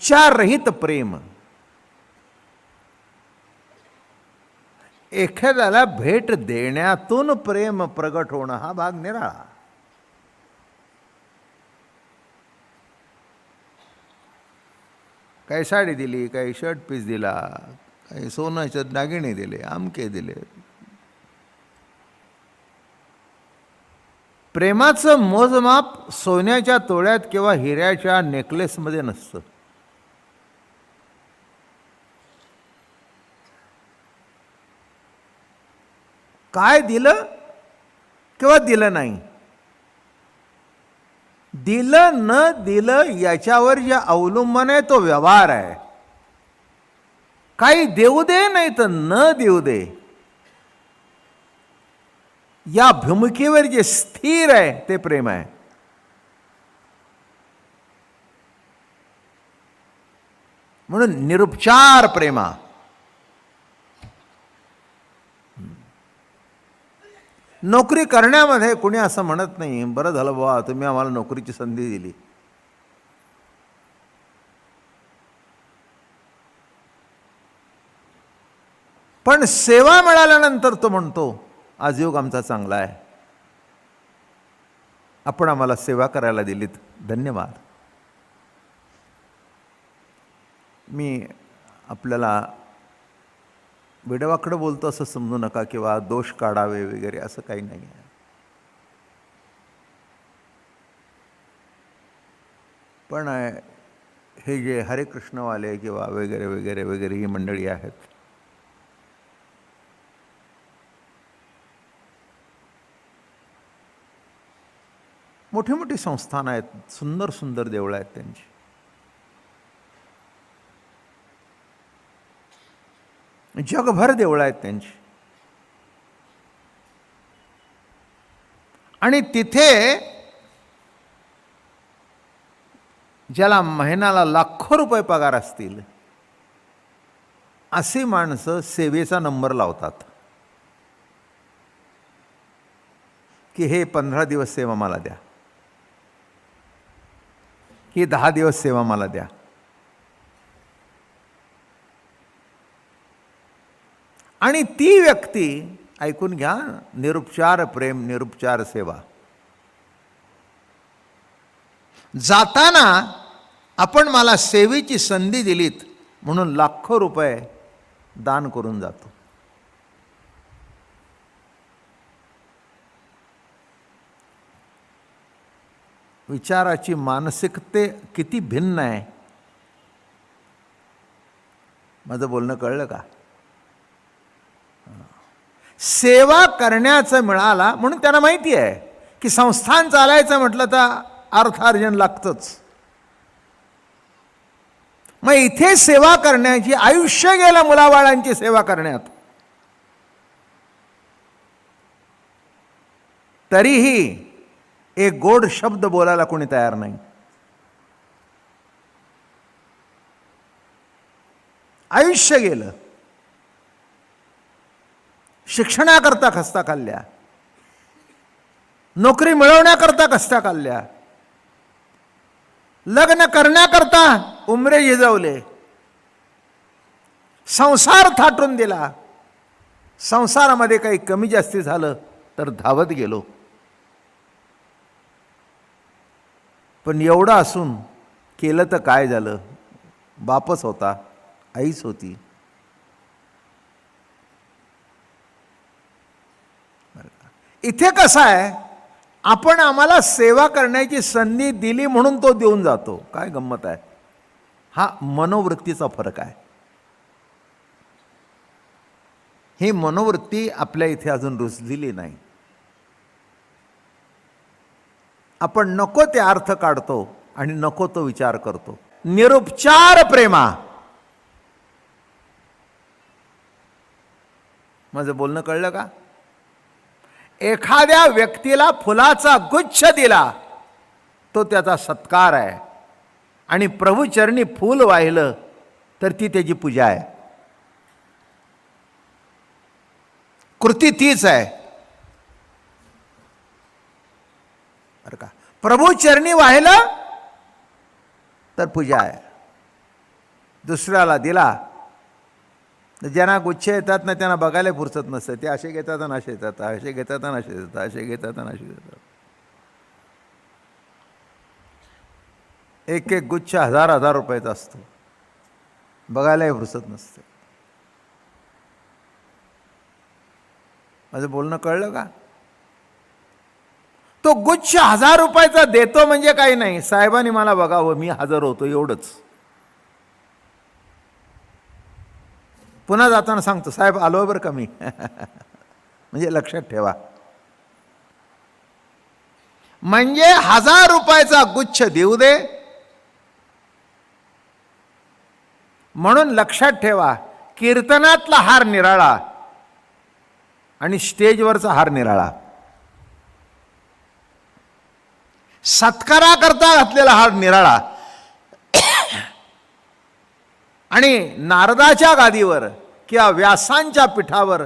उपचाररहित प्रेम. एखाद्याला भेट देण्यातून प्रेम प्रगट होणं हा भाग निराळा. काही साडी दिली काही शर्ट पीस दिला काही सोन्याचे दागिने दिले आमके दिले. प्रेमाचं मोजमाप सोन्याच्या तोळ्यात किंवा हिऱ्याच्या नेकलेसमध्ये नसतं. काय दिलं किंवा दिलं नाही? दिलं न दिलं याच्यावर जे अवलंबन आहे तो व्यवहार आहे. काही देऊ दे नाही तर न देऊ दे. या भूमिकेवर जे स्थिर आहे ते प्रेम आहे. म्हणून निरुपचार प्रेमा. नोकरी करण्यामध्ये कुणी असं म्हणत नाही बरं झालं बाबा तुम्ही आम्हाला नोकरीची संधी दिली. पण सेवा मिळाल्यानंतर तो म्हणतो आज योग आमचा चांगला आहे. आपण आम्हाला सेवा करायला दिलीत. धन्यवाद. मी आपल्याला विडवाकडं बोलतो असं समजू नका किंवा दोष काढावे वगैरे असं काही नाही आहे. पण हे जे हरे कृष्णवाले किंवा वगैरे वगैरे वगैरे ही मंडळी आहेत मोठी मोठी संस्थान आहेत सुंदर सुंदर देवळं आहेत त्यांची. जगभर देवळं आहेत त्यांची. आणि तिथे ज्याला महिन्याला लाखो रुपये पगार असतील अशी माणसं सेवेचा नंबर लावतात. की हे पंधरा दिवस सेवा मला द्या. ही दहा दिवस सेवा मला द्या. आणि ती व्यक्ती ऐकून घ्या निरुपचार प्रेम निरुपचार सेवा. जाताना आपण मला सेवेची संधी दिलीत म्हणून लाखो रुपये दान करून जातो. विचाराची मानसिकते किती भिन्न आहे. माझं बोलणं कळलं का? सेवा करण्याचं मिळाला म्हणून त्यांना माहिती आहे की संस्थान चालायचं म्हटलं तर अर्थार्जन लागतंच. मग इथे सेवा करण्याची आयुष्य गेलं मुलाबाळांची सेवा करण्यात. तरीही एक गोड शब्द बोलायला कोणी तयार नाही. आयुष्य गेलं. शिक्षणाकरता खस्ता खाल्ल्या. नोकरी मिळवण्याकरता खस्ता खाल्ल्या. लग्न करण्याकरता उमरे झिजवले संसार थाटून दिला. संसारामध्ये काही कमी जास्ती झालं तर धावत गेलो. पण एवढं असून केलं तर काय झालं? बापच होता आईच होती. इथे कसं आहे? आपण आम्हाला सेवा करण्याची संधी दिली म्हणून तो देऊन जातो. काय गंमत आहे? हा मनोवृत्तीचा फरक आहे. ही मनोवृत्ती आपल्या इथे अजून रुजलेली नाही. आपण नको ते अर्थ काढतो आणि नको तो विचार करतो. निरुपचार प्रेमा. माझं बोलणं कळलं का? एखाद्या व्यक्तीला फुलाचा गुच्छ दिला तो त्याचा सत्कार आहे. आणि प्रभूचरणी फूल वाहिलं तर ती त्याची पूजा आहे. कृती तीच आहे. बरं का? प्रभूचरणी वाहिलं तर पूजा आहे. दुसऱ्याला दिला ज्यांना गुच्छ येतात ना त्यांना बघायला फुरसत नसतं. ते असे घेतात आणि असे येतात असे घेतात आणि असे देतात असे घेतात आणि असे देतात एक एक गुच्छ हजार हजार रुपयाचा असतो. बघायलाही फुरसत नसते. माझं बोलणं कळलं का? तो गुच्छ हजार रुपयाचा देतो म्हणजे काही नाही. साहेबांनी मला बघावं मी हजर होतो एवढंच. पुन्हा जाताना सांगतो साहेब आलो बरं का मी? म्हणजे लक्षात ठेवा. म्हणजे हजार रुपयाचा गुच्छ देऊ दे. म्हणून लक्षात ठेवा कीर्तनातला हार निराळा आणि स्टेजवरचा हार निराळा. सत्काराकरता घातलेला हार निराळा. आणि नारदाच्या गादीवर किंवा व्यासांच्या पिठावर